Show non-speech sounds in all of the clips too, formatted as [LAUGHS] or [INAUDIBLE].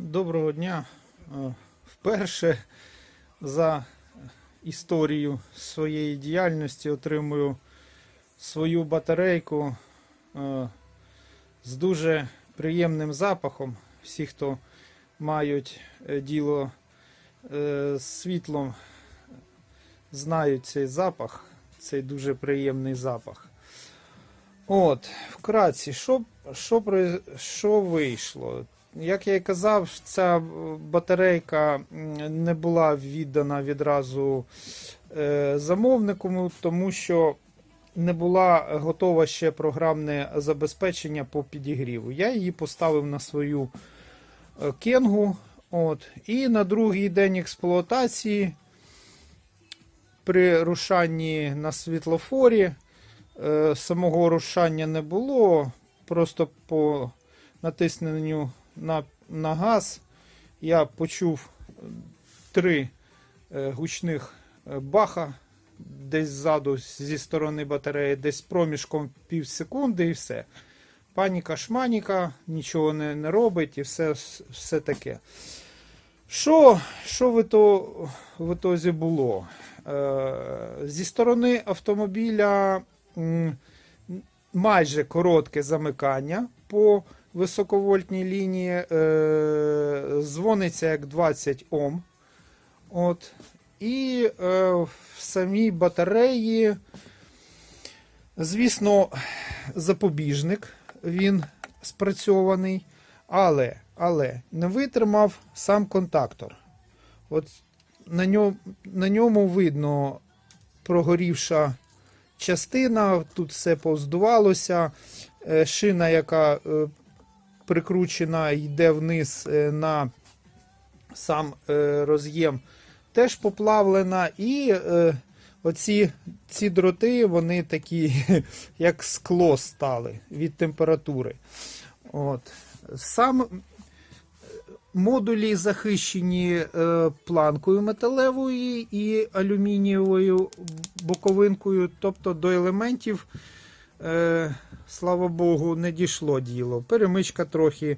Доброго дня. Е, Вперше за історію своєї діяльності отримую свою батарейку е, з дуже приємним запахом. Всі, хто мають е, діло з світлом, знають цей запах. Цей дуже приємний запах. От, вкратці, що, що, що вийшло? Як я і казав, ця батарейка не була віддана відразу е, замовнику, тому що не була готова ще програмне забезпечення по підігріву. Я її поставив на свою е, кенгу. От, і на другий день експлуатації при рушанні на світлофорі е, самого рушання не було. Просто по натисненню на, на газ я почув три е, гучних е, баха десь ззаду зі сторони батареї, десь проміжком пів секунди і все. Паніка, шманіка, нічого не, не робить і все, все таке. Що, що в, ito, в ітозі було? Е, зі сторони автомобіля м, майже коротке замикання по високовольтній лінії. Е, дзвониться як 20 Ом. От. І е, в самій батареї, звісно, запобіжник він спрацьований, але, але не витримав сам контактор. От на ньому, на ньому видно прогорівша частина, тут все повздувалося. Е, Шина, яка е, прикручена, йде вниз е, на сам роз'єм, теж поплавлена. І оці ці дроти, вони такі, [LAUGHS] як скло стали від температури. От. Сам модулі захищені е, планкою металевою і алюмінієвою боковинкою, тобто до елементів, е, слава Богу, не дійшло діло. Перемичка трохи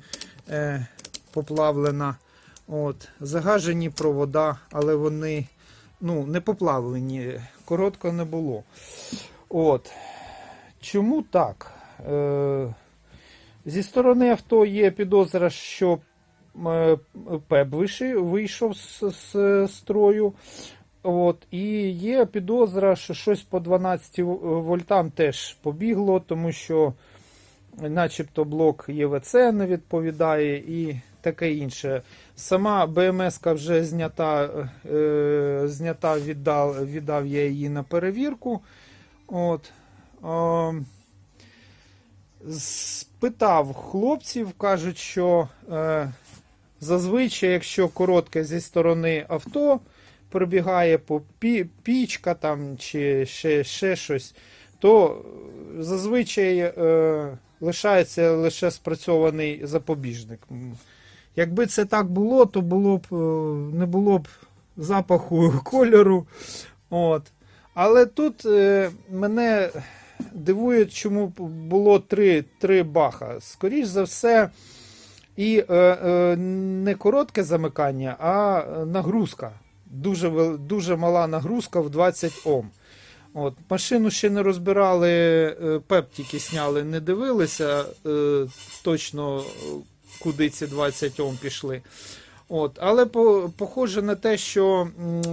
е, поплавлена. От. Загажені провода, але вони ну, не поплавлені, коротко не було. От. Чому так? Зі сторони авто є підозра, що е, ПЕБ вийшов з, з строю. От, і є підозра, що щось по 12 вольтам теж побігло, тому що начебто блок ЄВЦ не відповідає і таке інше. Сама БМС вже знята, е, знята віддав, віддав я її на перевірку. От. Е, спитав хлопців, кажуть, що е, зазвичай, якщо коротке зі сторони авто пробігає по пі, пічка там, чи ще, ще щось, то зазвичай е, лишається лише спрацьований запобіжник. Якби це так було, то було б, е, не було б запаху [LAUGHS] кольору. От. Але тут е, мене дивує, чому було три, три баха. Скоріш за все, і е, е, не коротке замикання, а нагрузка. Дуже, дуже мала нагрузка в 20 Ом. От, машину ще не розбирали, е, пеп тільки сняли, не дивилися е, точно, е, куди ці 20 Ом пішли. От, але по, похоже на те, що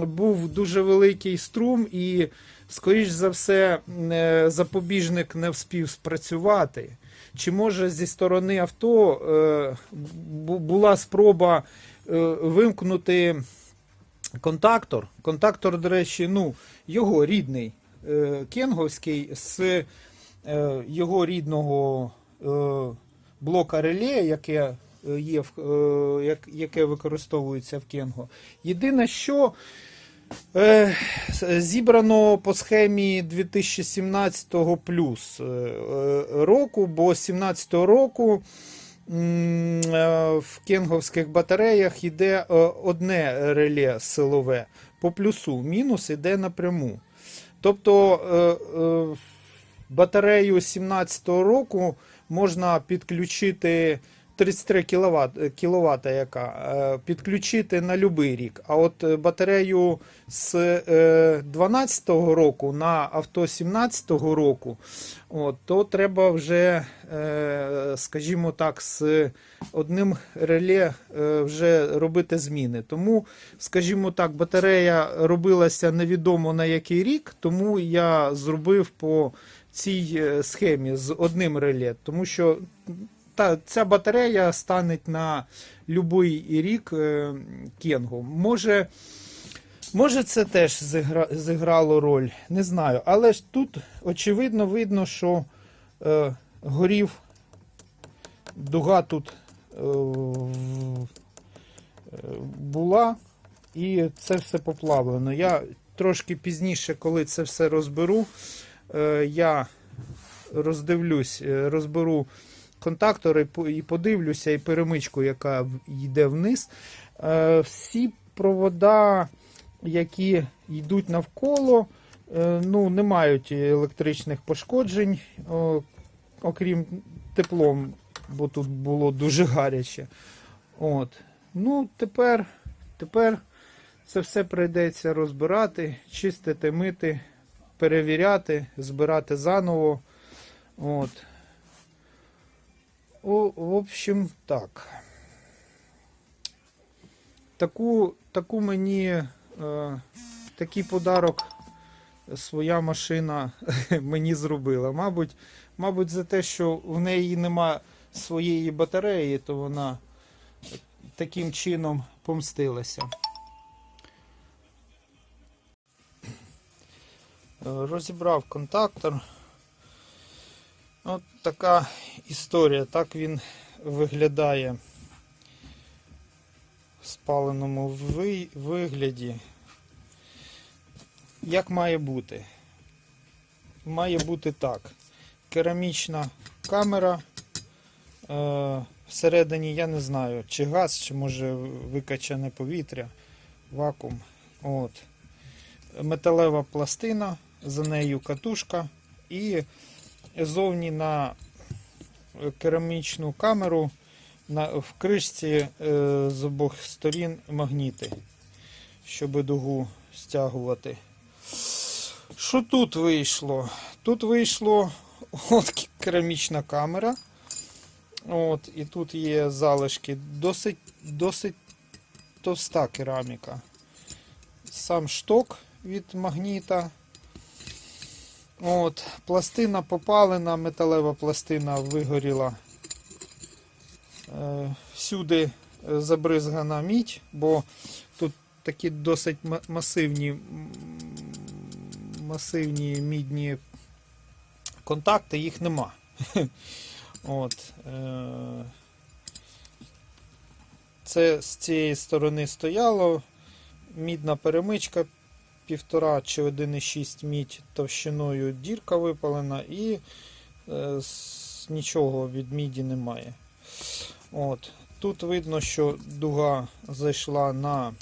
був дуже великий струм, і, скоріш за все, е, запобіжник не вспів спрацювати. Чи може зі сторони авто е, була спроба е, вимкнути контактор? Контактор, до речі, ну, його рідний е, кенговський з його рідного блока реле, яке є яке використовується в Кенго. Єдине, що зібрано по схемі 2017 плюс е, е, року, бо 17 року е, в кенговських батареях йде е, одне реле силове по плюсу, мінус йде напряму. Тобто е, е, батарею 17 року можна підключити 33 кВт, кВт яка, е, підключити на будь-який рік. А от е, батарею з е, 12-го року на авто 17-го року, от, то треба вже, е, скажімо так, з одним реле е, вже робити зміни. Тому, скажімо так, батарея робилася невідомо на який рік, тому я зробив по цій е, схемі з одним реле, тому що та, ця батарея стане на будь-який рік е, кенгу. Може, може, це теж зігра, зіграло роль, не знаю. Але ж тут очевидно видно, що е, горів дуга тут е, е, була, і це все поплавлено. Я трошки пізніше, коли це все розберу, е, я роздивлюсь, е, розберу контактори і подивлюся, і перемичку, яка йде вниз. Е, Всі провода, які йдуть навколо, е, ну, не мають електричних пошкоджень, окрім теплом, бо тут було дуже гаряче. От. Ну, тепер, тепер це все прийдеться розбирати, чистити, мити, перевіряти, збирати заново. От. О, в общем, так. Таку, таку мені е, такий подарок своя машина [LAUGHS] мені зробила. Мабуть, мабуть, за те, що в неї нема своєї батареї, то вона таким чином помстилася. Розібрав контактор. От така історія. Так він виглядає в спаленому ви- вигляді. Як має бути? Має бути так. Керамічна камера. Е, всередині я не знаю, чи газ, чи може викачане повітря, вакуум. От. Металева пластина, за нею катушка і зовні на керамічну камеру на, в кришці е, з обох сторін магніти, щоб дугу стягувати. Що тут вийшло? Тут вийшло [LAUGHS] от керамічна камера. От, і тут є залишки досить, досить товста кераміка. Сам шток від магніта. От, пластина попалена, металева пластина вигоріла. Е, всюди е, забризгана мідь, бо тут такі досить масивні, масивні мідні контакти, їх нема. [LAUGHS] От, е, це з цієї сторони стояло. Мідна перемичка півтора чи 1,6 мідь товщиною дірка випалена і е, нічого від міді немає. От. Тут видно, що дуга зайшла на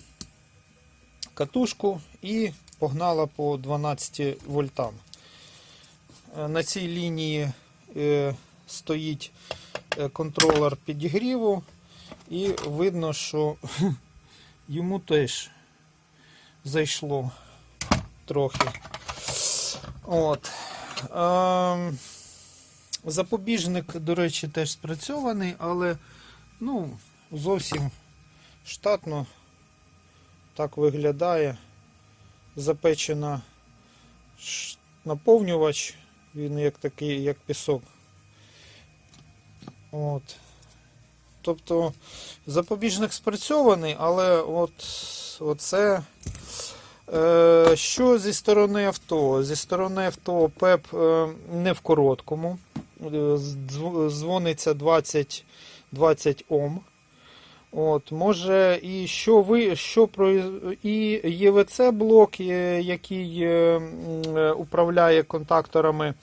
катушку і погнала по 12 вольтам. Е, На цій лінії е, стоїть е, контролер підігріву, і видно, що [LAUGHS] йому теж зайшло трохи. От. Ем, запобіжник, до речі, теж спрацьований, але ну, зовсім штатно так виглядає. Запечена наповнювач, він як такий, як пісок. От. Тобто запобіжник спрацьований, але от оце. Е, що зі сторони авто? Зі сторони авто ПЕП е, не в короткому. Е, Дзвониться 20, 20 Ом. От, може, і що ви, що про і ЄВЦ блок, який управляє контакторами,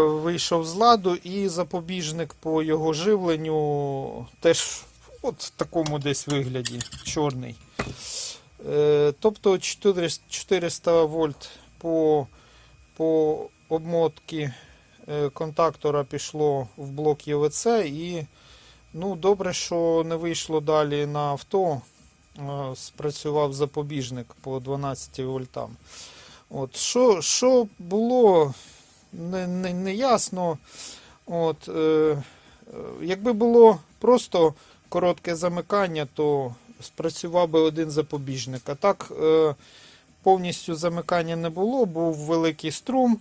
вийшов з ладу, і запобіжник по його живленню теж от в такому десь вигляді, чорний. Е, Тобто 400 400 вольт по, по обмотці е, контактора пішло в блок ЄВЦ і Ну, добре, що не вийшло далі на авто. Е, Спрацював запобіжник по 12 вольтам. От, що, що було, не, не, не ясно. От, е, якби було просто коротке замикання, то спрацював би один запобіжник. А так е, повністю замикання не було, був великий струм.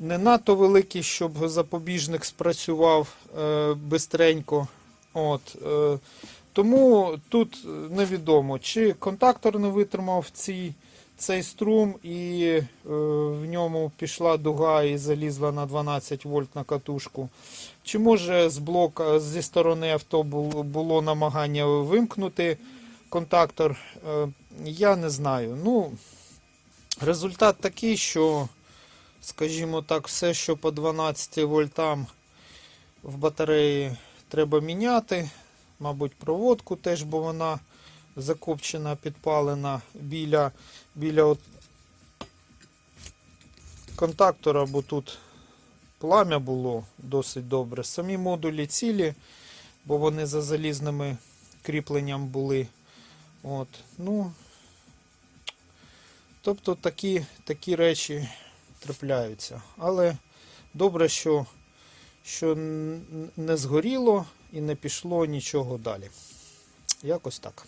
Не надто великий, щоб запобіжник спрацював е, бистренько. От, е, тому тут невідомо, чи контактор не витримав ці, цей струм, і е, в ньому пішла дуга і залізла на 12 вольт на катушку. Чи може з блока зі сторони авто було, намагання вимкнути контактор? Е, я не знаю. Ну, результат такий, що, скажімо так, все, що по 12 вольтам в батареї треба міняти. Мабуть, проводку теж, бо вона закопчена, підпалена біля, біля от контактора, бо тут плам'я було досить добре. Самі модулі цілі, бо вони за залізними кріпленням були. От, ну, тобто такі, такі речі трапляються. Але добре, що, що не згоріло і не пішло нічого далі. Якось так.